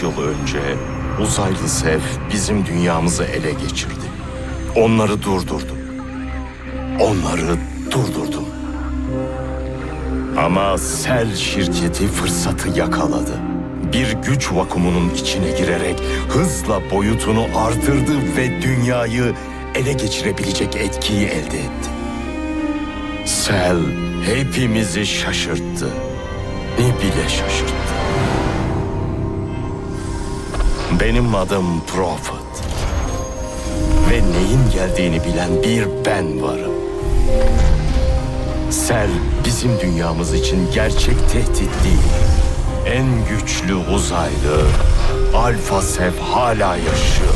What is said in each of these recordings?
23 yıl önce uzaylı Sev bizim dünyamızı ele geçirdi. Onları durdurdum. Onları durdurdum. Ama Sel şirketi fırsatı yakaladı. Bir güç vakumunun içine girerek hızla boyutunu artırdı ve dünyayı ele geçirebilecek etkiyi elde etti. Sel hepimizi şaşırttı. Ne bile şaşırttı. Benim adım Prophet. Ve neyin geldiğini bilen bir ben varım. Sel bizim dünyamız için gerçek tehdit değil. En güçlü uzaylı Alfa Sev hala yaşıyor.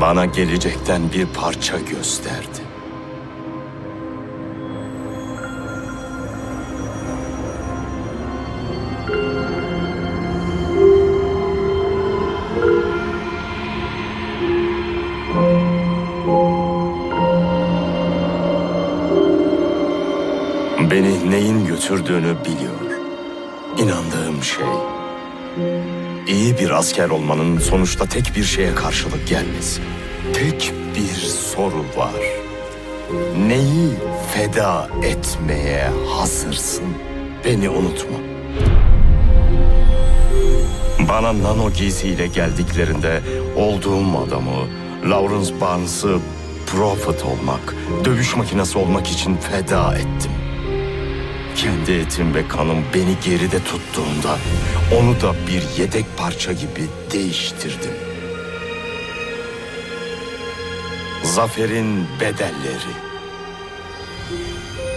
Bana gelecekten bir parça gösterdi. Götürdüğünü biliyor. İnandığım şey. iyi bir asker olmanın sonuçta tek bir şeye karşılık gelmesi. Tek bir soru var. Neyi feda etmeye hazırsın? Beni unutma. Bana nano giysiyle geldiklerinde olduğum adamı, Lawrence Barnes'ı Prophet olmak, dövüş makinesi olmak için feda ettim. Kendi etim ve kanım beni geride tuttuğunda onu da bir yedek parça gibi değiştirdim. Zaferin bedelleri.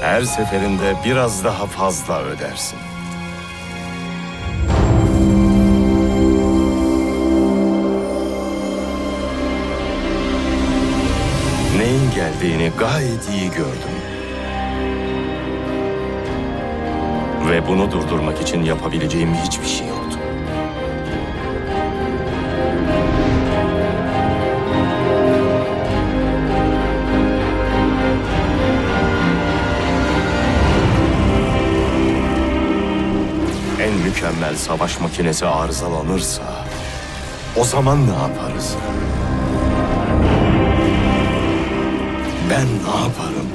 Her seferinde biraz daha fazla ödersin. Neyin geldiğini gayet iyi gördüm. Ve bunu durdurmak için yapabileceğim hiçbir şey yoktu. En mükemmel savaş makinesi arızalanırsa o zaman ne yaparız? Ben ne yaparım?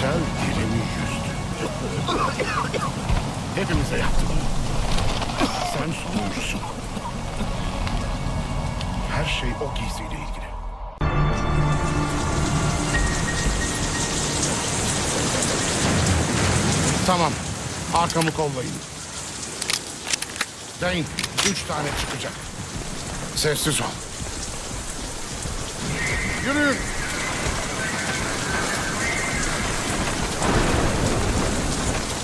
Sen dilimi yüzdün. Hepimize yaptı bunu. Sen sonuncusun. Her şey o giysiyle ilgili. Tamam. Arkamı kollayın. Dane, üç tane çıkacak. Sessiz ol. Yürüyün.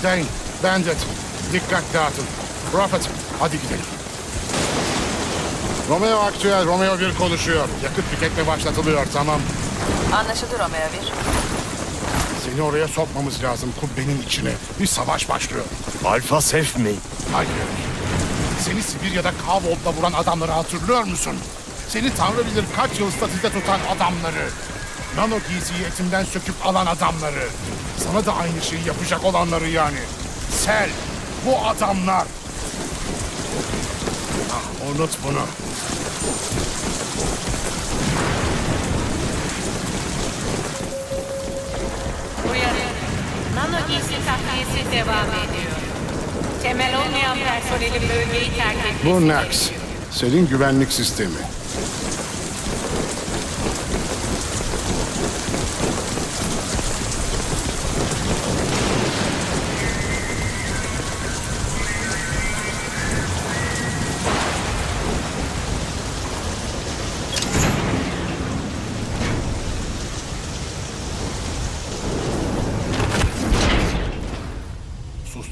Dane, Bandit, dikkat dağıtın. Prophet, hadi gidelim. Romeo aktüel, Romeo 1 konuşuyor. Yakıt tüketme başlatılıyor, tamam. Anlaşıldı Romeo 1. Seni oraya sokmamız lazım kubbenin içine. Bir savaş başlıyor. Alfa Sef mi? Hayır. Seni Sibirya'da Kavolt'la vuran adamları hatırlıyor musun? Seni tanrı bilir kaç yıl statüde tutan adamları. Nano giysiyi etimden söküp alan adamları. Sana da aynı şeyi yapacak olanları yani. Sel, bu adamlar. Ah, unut bunu. Uyarı. Nano giysi takviyesi devam ediyor. Temel olmayan personelin bölgeyi terk etmesi Bu Nax. Senin güvenlik sistemi.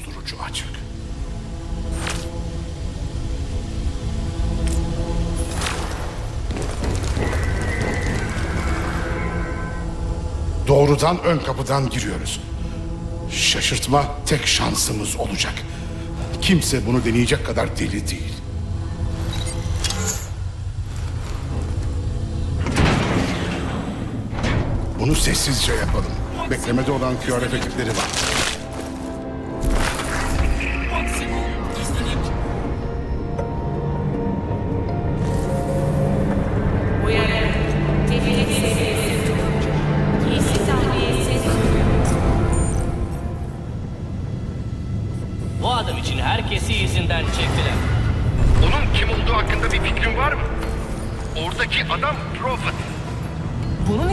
Susturucu açık. Doğrudan ön kapıdan giriyoruz. Şaşırtma tek şansımız olacak. Kimse bunu deneyecek kadar deli değil. Bunu sessizce yapalım. Beklemede olan QRF ekipleri var.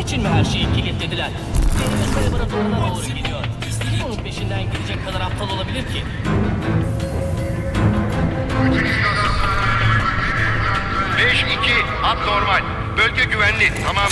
İçin mi her şeyi kilitlediler? Denizin laboratuvarına doğru gidiyor. Onun peşinden gidecek kadar aptal olabilir ki? Beş iki hat normal. Bölge güvenli. Tamam.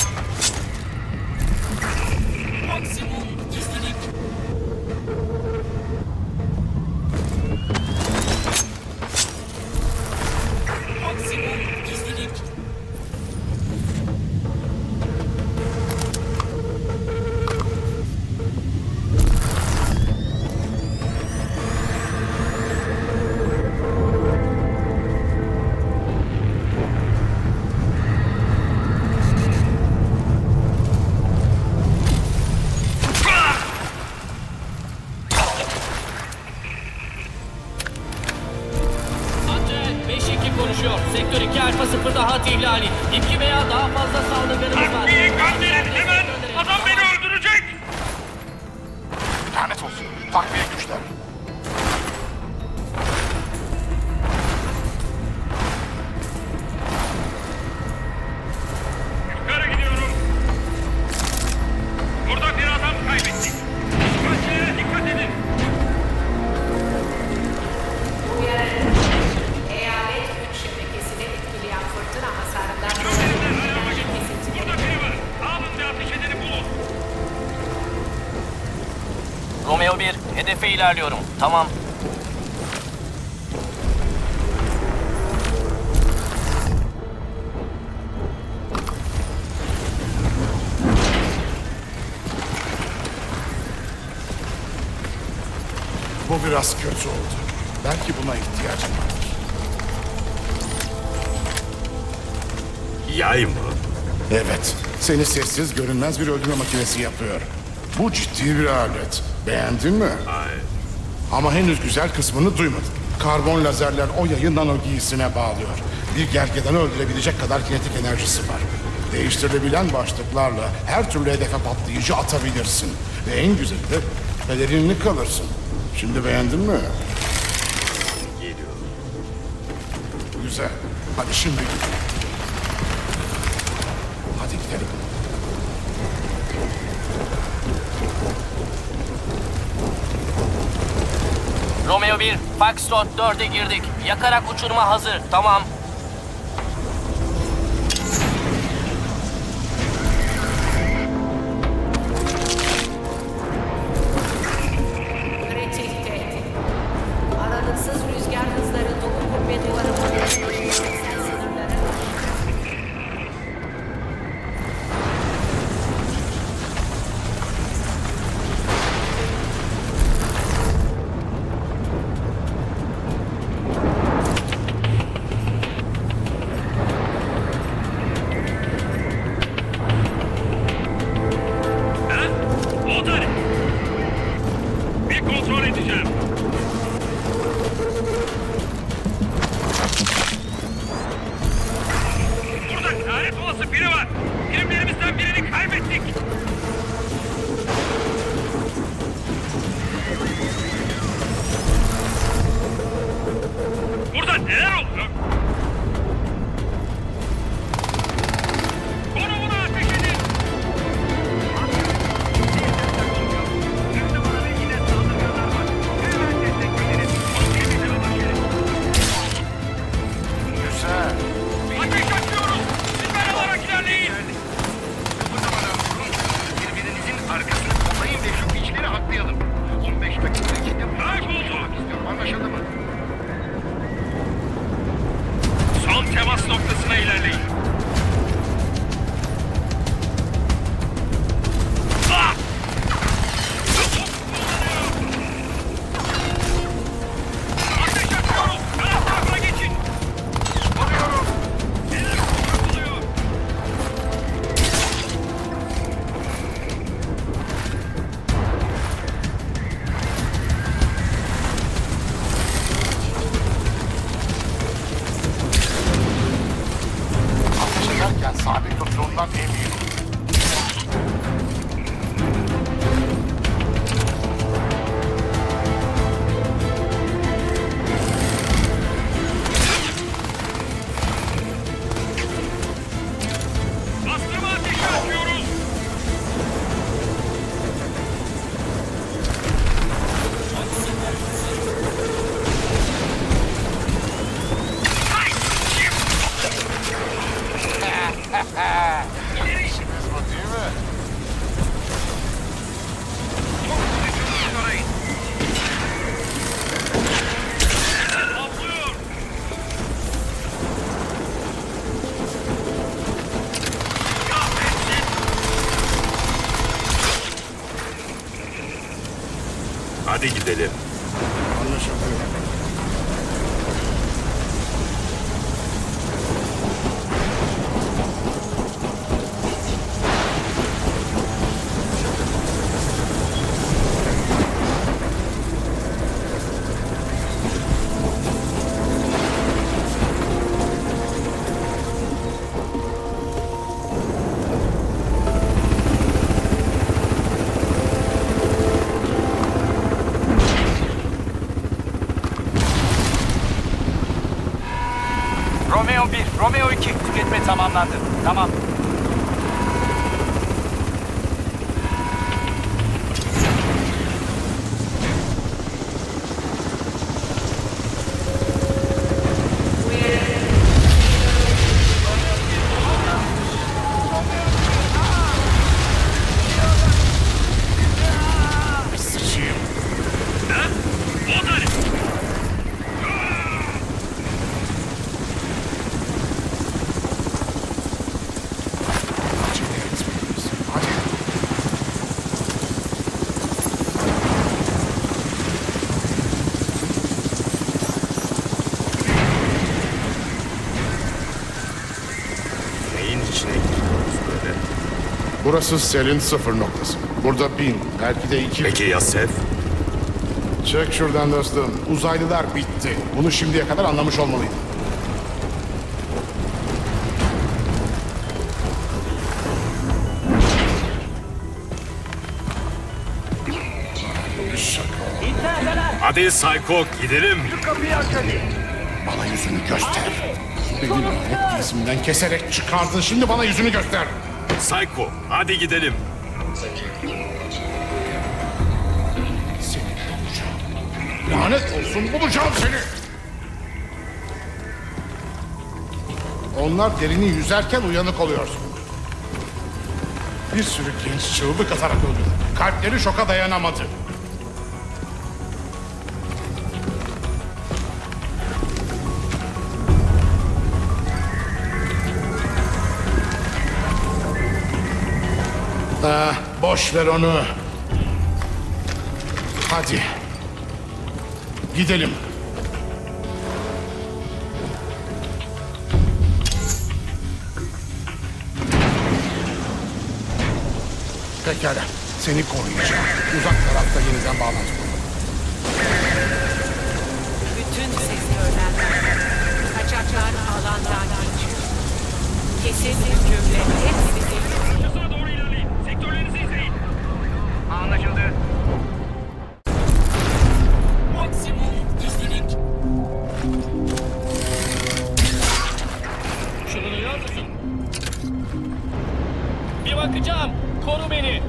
Konuşuyor. Sektör 2 alfa 0'da hat ihlali. 2 veya daha fazla saldırganımız var. hemen. Adam beni öldürecek. Lanet olsun. Takviye güçler. İlerliyorum. Tamam. Bu biraz kötü oldu. Belki buna ihtiyacım vardır. Yay mı? Evet, seni sessiz görünmez bir öldürme makinesi yapıyor. Bu ciddi bir alet. Beğendin mi? Hayır. Ama henüz güzel kısmını duymadık. Karbon lazerler o yayı nano giysine bağlıyor. Bir gergedanı öldürebilecek kadar kinetik enerjisi var. Değiştirilebilen başlıklarla her türlü hedefe patlayıcı atabilirsin. Ve en güzeli de pelerinli kalırsın. Şimdi beğendin mi? Geliyor. Güzel. Hadi şimdi gidelim. Foxtrot 4'e girdik. Yakarak uçurma hazır. Tamam. Hadi gidelim. Anlaşıldı. Burası selin sıfır noktası. Burada bin, belki de iki... Peki ya Sev? Çek şuradan dostum. Uzaylılar bitti. Bunu şimdiye kadar anlamış olmalıydın. Hadi Psycho gidelim. Bana yüzünü göster. Beni lanet dizimden keserek çıkardın. Şimdi bana yüzünü göster. Psycho hadi gidelim. Lanet olsun bulacağım seni. Onlar derini yüzerken uyanık oluyorsun. Bir sürü genç çığlık atarak öldü. Kalpleri şoka dayanamadı. Ah, boş ver onu. Hadi. Gidelim. Pekala. Seni koruyacağım. Uzak tarafta yeniden bağlantı kuralım. Bütün sektörler kaçaklar alandan geçiyor. Kesin cümle hepsi Anlaşıldı. Maksimum gizlilik. Şunu duyuyor musun? Bir bakacağım. Koru beni.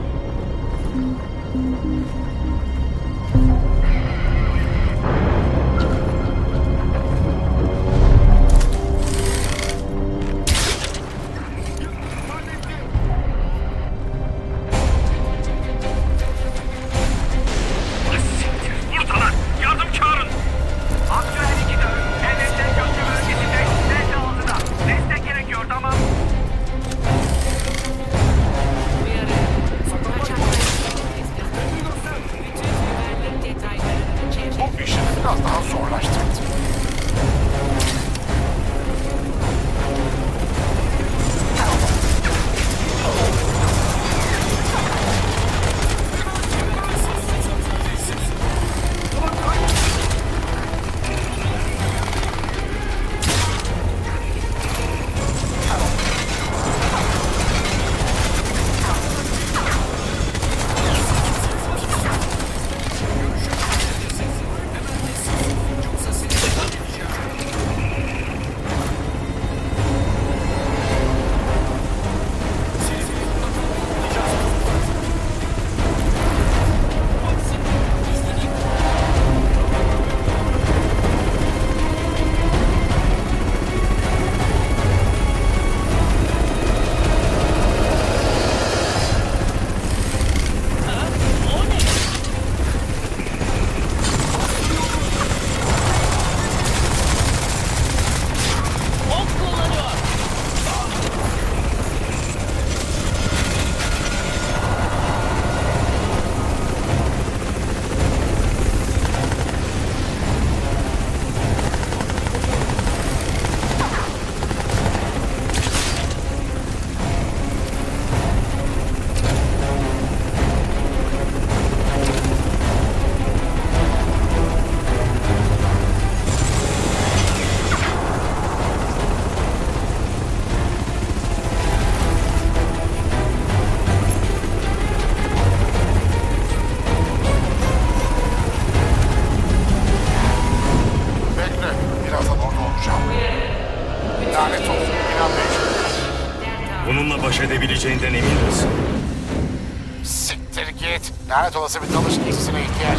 Congratulations, Thomas. Excelente.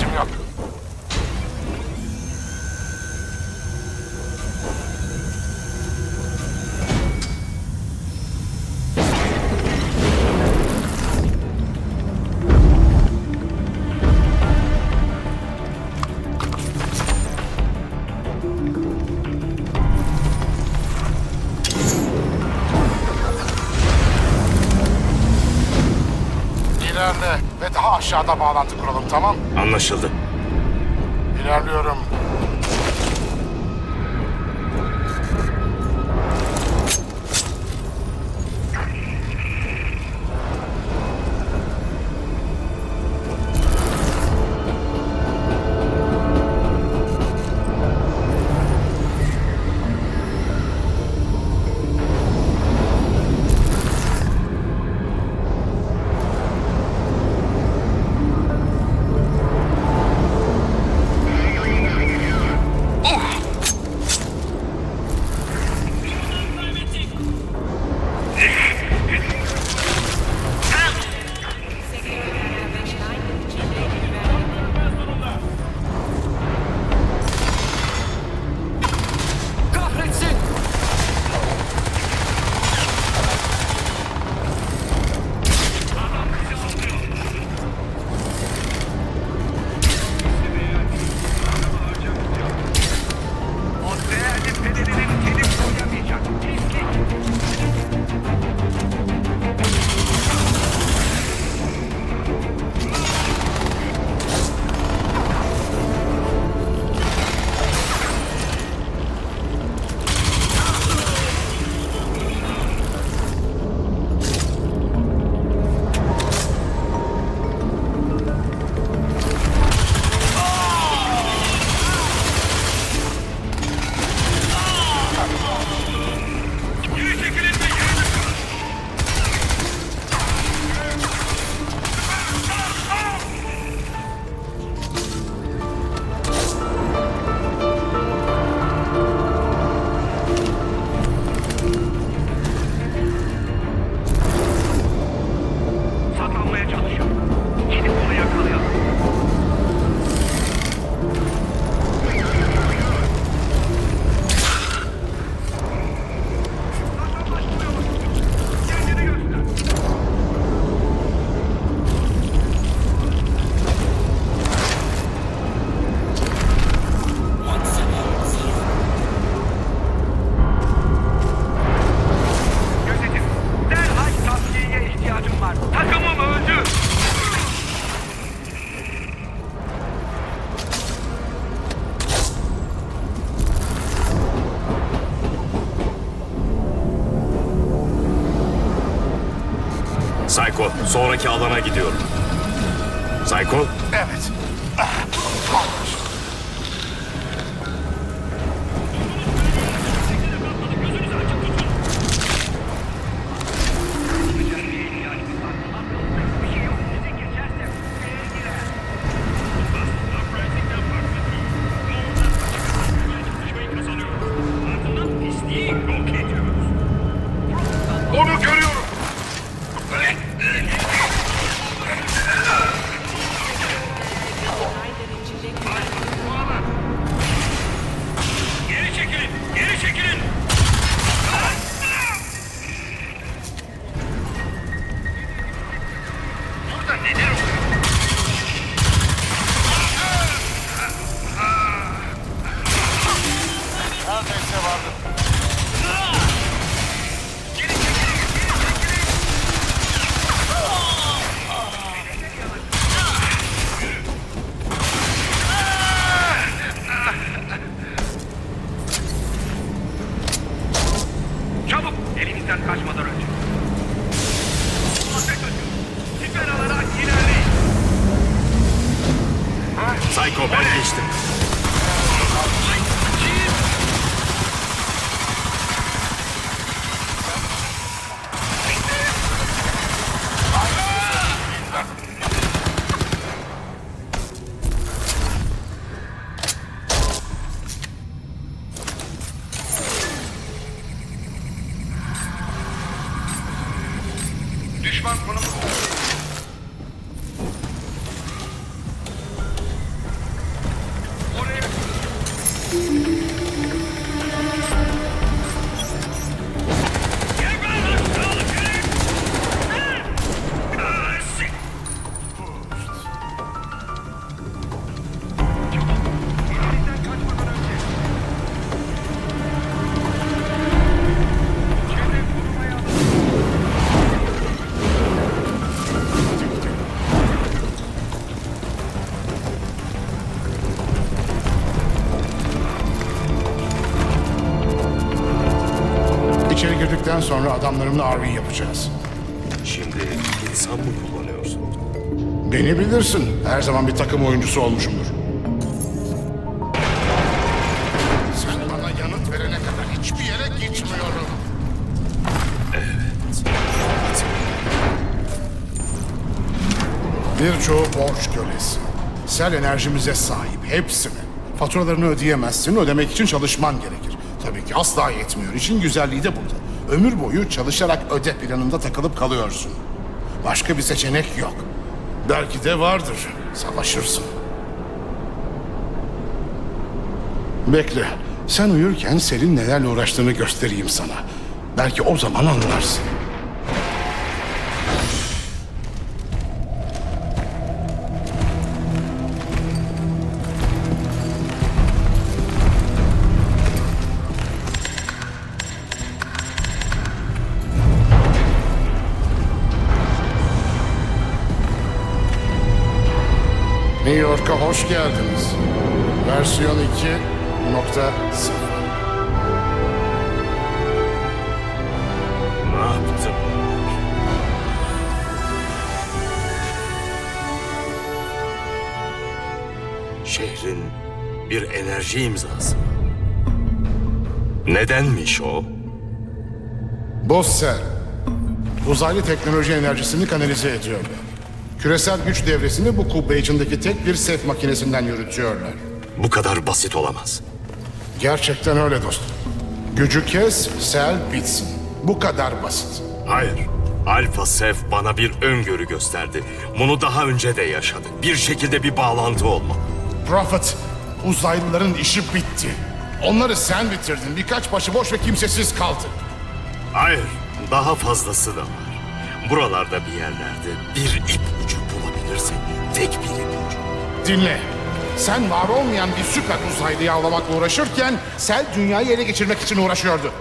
İlerle ve daha aşağıda bağlantı kuralım tamam? Anlaşıldı. İlerliyorum. Psycho, sonraki alana gidiyorum. Psycho, Evet. Düşman konumu. Sonra adamlarımla RV yapacağız. Şimdi insan mı kullanıyorsun? Beni bilirsin. Her zaman bir takım oyuncusu olmuşumdur. Sen bana yanıt verene kadar hiçbir yere gitmiyorum. Birçoğu borç kölesi. Sel enerjimize sahip, hepsini. Faturalarını ödeyemezsin, ödemek için çalışman gerekir. Tabii ki asla yetmiyor. İşin güzelliği de burada. Ömür boyu çalışarak öde planında takılıp kalıyorsun. Başka bir seçenek yok. Belki de vardır. Savaşırsın. Bekle. Sen uyurken Selin nelerle uğraştığını göstereyim sana. Belki o zaman anlarsın. New York'a hoş geldiniz. Versiyon 2.0 Ne yaptım? Şehrin bir enerji imzası. Nedenmiş o? Bossel, uzaylı teknoloji enerjisini kanalize ediyorlar. Küresel güç devresini bu kubbe içindeki tek bir sef makinesinden yürütüyorlar. Bu kadar basit olamaz. Gerçekten öyle dostum. Gücü kes, sel bitsin. Bu kadar basit. Hayır. Alfa Sef bana bir öngörü gösterdi. Bunu daha önce de yaşadık. Bir şekilde bir bağlantı olmalı. Prophet, uzaylıların işi bitti. Onları sen bitirdin. Birkaç başıboş ve kimsesiz kaldı. Hayır, daha fazlası da var. Buralarda bir yerlerde bir ip ucu bulabilirsek tek bir ip ucu. Dinle. Sen var olmayan bir süper uzaylıyı avlamakla uğraşırken Sel dünyayı ele geçirmek için uğraşıyordu.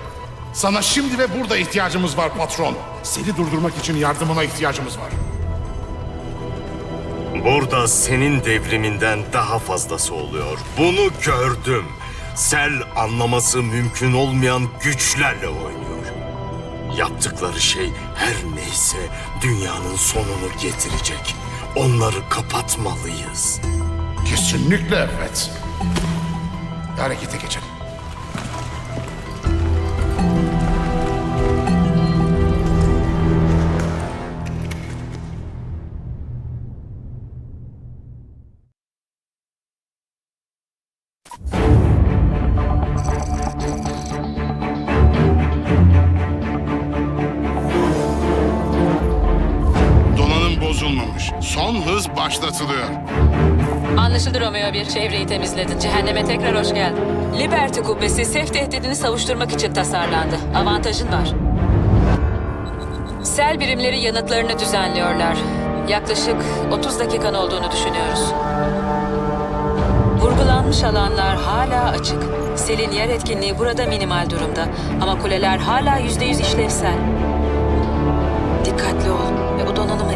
Sana şimdi ve burada ihtiyacımız var patron. Seni durdurmak için yardımına ihtiyacımız var. Burada senin devriminden daha fazlası oluyor. Bunu gördüm. Sel anlaması mümkün olmayan güçlerle oynuyor. Yaptıkları şey her neyse dünyanın sonunu getirecek. Onları kapatmalıyız. Kesinlikle evet. Harekete geçelim. Bozulmamış. Son hız başlatılıyor. Anlaşıldı Romeo 1. Çevreyi temizledin. Cehenneme tekrar hoş geldin. Liberty kubbesi sef tehdidini savuşturmak için tasarlandı. Avantajın var. Sel birimleri yanıtlarını düzenliyorlar. Yaklaşık 30 dakikan olduğunu düşünüyoruz. Vurgulanmış alanlar hala açık. Selin yer etkinliği burada minimal durumda. Ama kuleler hala %100 işlevsel. Dikkatli ol ve o donanımı.